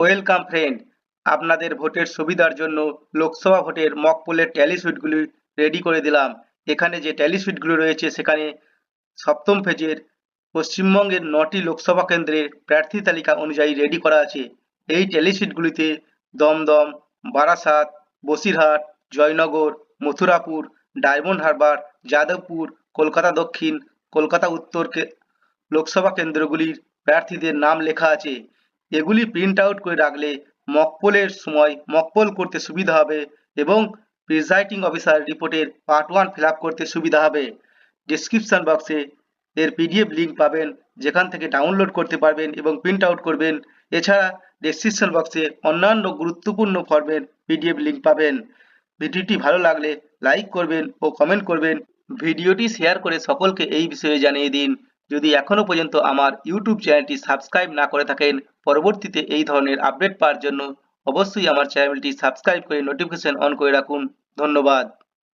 Welcome friend. আপনাদের ভোটের সুবিধার জন্য লোকসভা ভোটের মক পোলের ট্যালি শিটগুলি রেডি করে দিলাম। এখানে যে ট্যালি শিটগুলো রয়েছে, সেখানে সপ্তম ফেজের পশ্চিমবঙ্গের নটি লোকসভা কেন্দ্রের প্রার্থী তালিকা অনুযায়ী রেডি করা আছে। এই ট্যালি শিটগুলিতে দমদম, বারাসাত, বসিরহাট, জয়নগর, মথুরাপুর, ডায়মন্ড হারবার, যাদবপুর, কলকাতা দক্ষিণ, কলকাতা উত্তর লোকসভা কেন্দ্রগুলির প্রার্থীদের নাম লেখা আছে। এগুলি প্রিন্ট আউট করে রাখলে মকপোলের সময় মকপোল করতে সুবিধা হবে এবং প্রিজাইটিং অফিসার রিপোর্টের পার্ট ওয়ান ফিল করতে সুবিধা হবে। ডিসক্রিপশন বক্সে এর পিডিএফ লিঙ্ক পাবেন, যেখান থেকে ডাউনলোড করতে পারবেন এবং প্রিন্ট আউট করবেন। এছাড়া ডেসক্রিপশন বক্সে অন্যান্য গুরুত্বপূর্ণ ফর্মের পিডিএফ লিঙ্ক পাবেন। ভিডিওটি ভালো লাগলে লাইক করবেন ও কমেন্ট করবেন। ভিডিওটি শেয়ার করে সকলকে এই বিষয়ে জানিয়ে দিন। যদি এখনও পর্যন্ত আমার ইউটিউব চ্যানেলটি সাবস্ক্রাইব না করে থাকেন, পরবর্তীতে এই ধরনের আপডেট পাওয়ার জন্য অবশ্যই আমার চ্যানেলটি সাবস্ক্রাইব করে নোটিফিকেশন অন করে রাখুন। ধন্যবাদ।